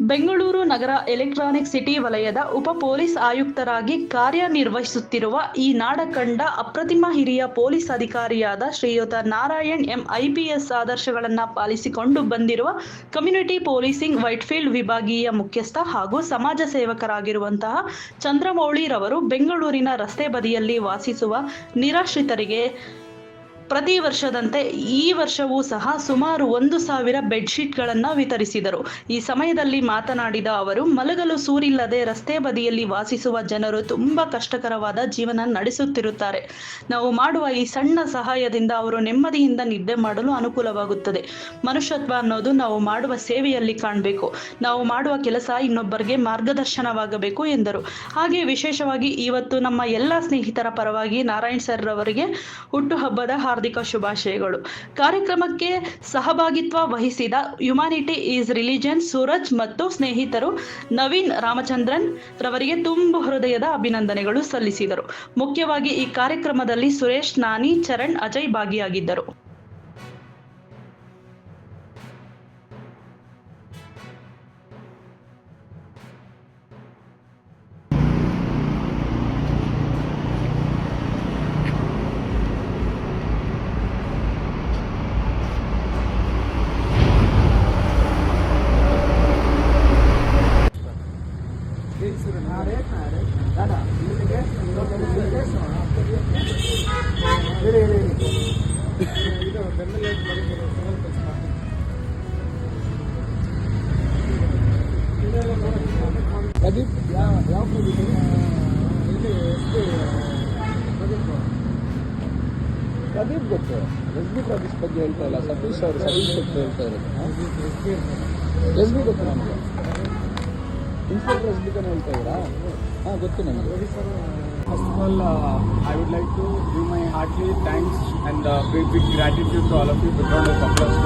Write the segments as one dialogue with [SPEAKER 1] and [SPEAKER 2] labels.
[SPEAKER 1] ಬೆಂಗಳೂರು ನಗರ electronic city ವಲಯದ ಉಪ police ಆಯುಕ್ತರಾಗಿ ಕಾರ್ಯನಿರ್ವಹಿಸುತ್ತಿರುವ ಈ ನಾಡಕಂಡ ಅಪ್ರತಿಮ ಹಿರಿಯ ಪೊಲೀಸ್ ಅಧಿಕಾರಿಯಾದ ಶ್ರೀಯುತ ನಾರಾಯಣ್ ಎಂ ಐಪಿಎಸ್ ಆದರ್ಶಗಳನ್ನು ಪಾಲಿಸಿಕೊಂಡು ಬಂದಿರುವ ಕಮ್ಯುನಿಟಿ ಪೊಲೀಸಿಂಗ್ ವೈಟ್ಫೀಲ್ಡ್ ವಿಭಾಗೀಯ ಮುಖ್ಯಸ್ಥ ಹಾಗೂ ಸಮಾಜ ಸೇವಕರಾಗಿರುವಂತಹ ಚಂದ್ರಮೌಳಿರವರು ಬೆಂಗಳೂರಿನ ರಸ್ತೆ ಬದಿಯಲ್ಲಿ ವಾಸಿಸುವ ನಿರಾಶ್ರಿತರಿಗೆ ಪ್ರತಿ ವರ್ಷದಂತೆ ಈ ವರ್ಷವೂ ಸಹ ಸುಮಾರು ಒಂದು ಸಾವಿರ ಬೆಡ್ಶೀಟ್ಗಳನ್ನು ವಿತರಿಸಿದರು. ಈ ಸಮಯದಲ್ಲಿ ಮಾತನಾಡಿದ ಅವರು, ಮಲಗಲು ಸೂರಿಲ್ಲದೆ ರಸ್ತೆ ಬದಿಯಲ್ಲಿ ವಾಸಿಸುವ ಜನರು ತುಂಬಾ ಕಷ್ಟಕರವಾದ ಜೀವನ ನಡೆಸುತ್ತಿರುತ್ತಾರೆ. ನಾವು ಮಾಡುವ ಈ ಸಣ್ಣ ಸಹಾಯದಿಂದ ಅವರು ನೆಮ್ಮದಿಯಿಂದ ನಿದ್ದೆ ಮಾಡಲು ಅನುಕೂಲವಾಗುತ್ತದೆ. ಮನುಷ್ಯತ್ವ ಅನ್ನೋದು ನಾವು ಮಾಡುವ ಸೇವೆಯಲ್ಲಿ ಕಾಣಬೇಕು. ನಾವು ಮಾಡುವ ಕೆಲಸ ಇನ್ನೊಬ್ಬರಿಗೆ ಮಾರ್ಗದರ್ಶನವಾಗಬೇಕು ಎಂದರು. ಹಾಗೆ ವಿಶೇಷವಾಗಿ ಇವತ್ತು ನಮ್ಮ ಎಲ್ಲ ಸ್ನೇಹಿತರ ಪರವಾಗಿ ನಾರಾಯಣ್ ಸರ್ ಅವರಿಗೆ ಹುಟ್ಟುಹಬ್ಬದ ಹಾರ್ದಿಕ ಶುಭಾಶಯಗಳು. ಕಾರ್ಯಕ್ರಮಕ್ಕೆ ಸಹಭಾಗಿತ್ವ ವಹಿಸಿದ ಹ್ಯುಮಾನಿಟಿ ಈಸ್ ರಿಲಿಜನ್ ಸೂರಜ್ ಮತ್ತು ಸ್ನೇಹಿತರು ನವೀನ್ ರಾಮಚಂದ್ರನ್ ರವರಿಗೆ ತುಂಬು ಹೃದಯದ ಅಭಿನಂದನೆಗಳು ಸಲ್ಲಿಸಿದರು. ಮುಖ್ಯವಾಗಿ ಈ ಕಾರ್ಯಕ್ರಮದಲ್ಲಿ ಸುರೇಶ್ ನಾನಿ, ಚರಣ್, ಅಜಯ್ ಭಾಗಿಯಾಗಿದ್ದರು.
[SPEAKER 2] ಪ್ರದೀಪ್ ಯಾವ ಯಾವ ಪ್ರದೀಪ್ ಇಲ್ಲಿ ಪ್ರದೀಪ್ ಗೊತ್ತು. ಎಸ್ ಬಿ ಪ್ರದೀಪ್ ಬಗ್ಗೆ ಹೇಳ್ತಾ ಇಲ್ಲ ಸತೀಶ್ ಅವರು ಸತೀಶ್ ಗೊತ್ತು ಹೇಳ್ತಾ ಇರೋದು ಎಸ್ ಬಿ ಗೊತ್ತು ನಮಗೆ. ಇನ್ಸ್ಪೆಕ್ಟರ್ ಎಸ್ ಬಿ ತಾನೇ ಹೇಳ್ತಾ ಇದ್ದೀರಾ? ಹಾಂ ಗೊತ್ತು ನನಗೆ
[SPEAKER 3] first of all I would like to give my my thanks thanks and big big, to all to all of you, big round of applause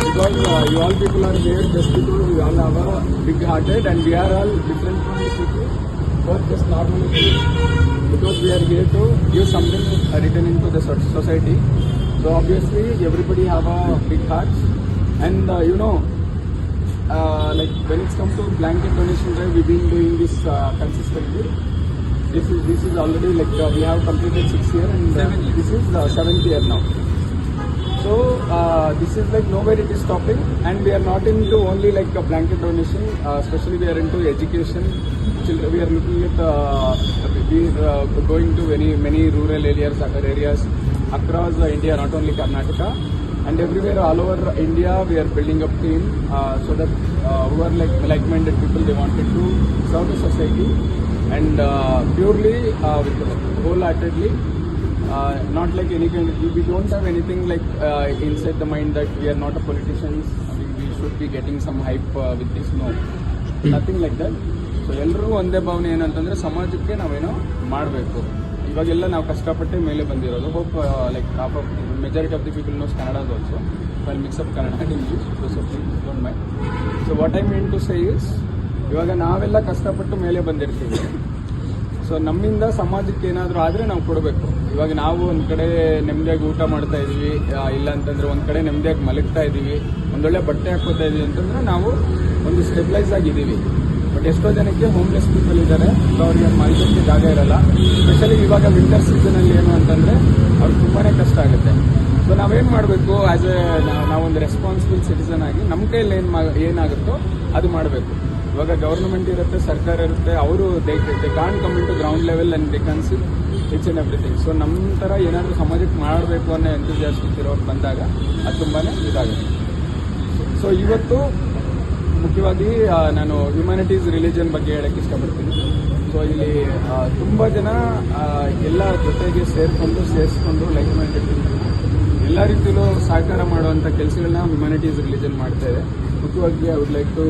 [SPEAKER 3] to all of you. Because uh, you all people are here just because we all have a big hearted and we are all different from the city, but just normal people. Because we are here to give something written into the society. So obviously everybody have a big heart and uh, you know uh, like when it's come to blanket donation drive, we've been doing this uh, consistently. This is this is already like uh, we have completed six year and uh, this is the seventh year now. So uh, this is like nowhere it is stopping, and we are not into only like a blanket donation. Uh, especially we are into education. Children, we are looking at uh, we uh, going to many many rural areas, areas across uh, India, not only Karnataka, and everywhere all over India. We are building up team uh, so that uh, who are like like-minded people they wanted to serve the society and uh, purely uh, wholeheartedly uh, not like any kind of, we don't have anything like uh, inside the mind that we are not a politicians, we, we should be getting some hype uh, with this, no. Nothing like that. So ಎಲ್ರಿಗೂ ಒಂದೇ ಭಾವನೆ ಏನಂತಂದ್ರೆ ಸಮಾಜಕ್ಕೆ ನಾವೇನೋ ಮಾಡಬೇಕು ಇವಾಗೆಲ್ಲ ನಾವು ಕಷ್ಟಪಟ್ಟೆ ಮೇಲೆ ಬಂದಿರೋದು hope like half of majority of the people knows Kannada also I mix up Kannada and English so please don't mind so what I mean to say is ಇವಾಗ ನಾವೆಲ್ಲ ಕಷ್ಟಪಟ್ಟು ಮೇಲೆ ಬಂದಿರ್ತೀವಿ ಸೊ ನಮ್ಮಿಂದ ಸಮಾಜಕ್ಕೆ ಏನಾದರೂ ಆದರೆ ನಾವು ಕೊಡಬೇಕು. ಇವಾಗ ನಾವು ಒಂದು ಕಡೆ ನೆಮ್ಮದಿಯಾಗಿ ಊಟ ಮಾಡ್ತಾ ಇದ್ದೀವಿ ಇಲ್ಲ ಅಂತಂದರೆ ಒಂದು ಕಡೆ ನೆಮ್ಮದಿಯಾಗಿ ಮಲಗ್ತಾ ಇದ್ದೀವಿ ಒಂದೊಳ್ಳೆ ಬಟ್ಟೆ ಹಾಕೋತಾ ಇದ್ದೀವಿ ಅಂತಂದ್ರೆ ನಾವು ಒಂದು ಸ್ಟೆಬಿಲೈಸ್ ಆಗಿದ್ದೀವಿ ಬಟ್ ಎಷ್ಟೋ ಜನಕ್ಕೆ ಹೋಮ್ಲೆಸ್ ಪೀಪಲ್ ಇದ್ದಾರೆ ಅವ್ರಿಗೆ ಮಲಗೋಕ್ಕೆ ಜಾಗ ಇರಲ್ಲ. ಸ್ಪೆಷಲಿ ಇವಾಗ ವಿಂಟರ್ ಸೀಸನಲ್ಲಿ ಏನು ಅಂತಂದರೆ ಅವ್ರಿಗೆ ತುಂಬಾ ಕಷ್ಟ ಆಗುತ್ತೆ. ಸೊ ನಾವೇನು ಮಾಡಬೇಕು ಆ್ಯಸ್ ಎ ನಾವೊಂದು ರೆಸ್ಪಾನ್ಸಿಬಲ್ ಸಿಟಿಸನ್ ಆಗಿ ನಮ್ಮ ಕೈಯಲ್ಲಿ ಏನು ಏನಾಗುತ್ತೋ ಅದು ಮಾಡಬೇಕು. ಇವಾಗ ಗೌರ್ಮೆಂಟ್ ಇರುತ್ತೆ, ಸರ್ಕಾರ ಇರುತ್ತೆ, ಅವರು they they can come to ground level and they can see it's and everything so ನಮ್ಮ ಥರ ಏನಾದರೂ ಸಮಾಜಕ್ಕೆ ಮಾಡಬೇಕು ಅನ್ನೋ ಎಂತೂಸಿಯಾಸ್ಟಿಕ್ ಇರೋರು ಬಂದಾಗ ಅದು ತುಂಬಾ ಇದಾಗುತ್ತೆ. ಸೊ ಇವತ್ತು ಮುಖ್ಯವಾಗಿ ನಾನು ಹ್ಯುಮ್ಯಾನಿಟೀಸ್ ರಿಲಿಜನ್ ಬಗ್ಗೆ ಹೇಳಕ್ಕೆ ಇಷ್ಟಪಡ್ತೀನಿ. ಸೊ ಇಲ್ಲಿ ತುಂಬ ಜನ ಎಲ್ಲ ಜೊತೆಗೆ ಸೇರಿಕೊಂಡು, ಸೇರಿಸ್ಕೊಂಡು ಲೈಕ್ ಮೈಂಡೆಡ್ ಎಲ್ಲ ರೀತಿಯಲ್ಲೂ ಸಹಕಾರ ಮಾಡುವಂಥ ಕೆಲಸಗಳನ್ನ ಹ್ಯುಮ್ಯಾನಿಟೀಸ್ ರಿಲಿಜನ್ ಮಾಡ್ತಾ ಇದೆ. ಮುಖ್ಯವಾಗಿ ಐ ವುಡ್ ಲೈಕ್ ಟು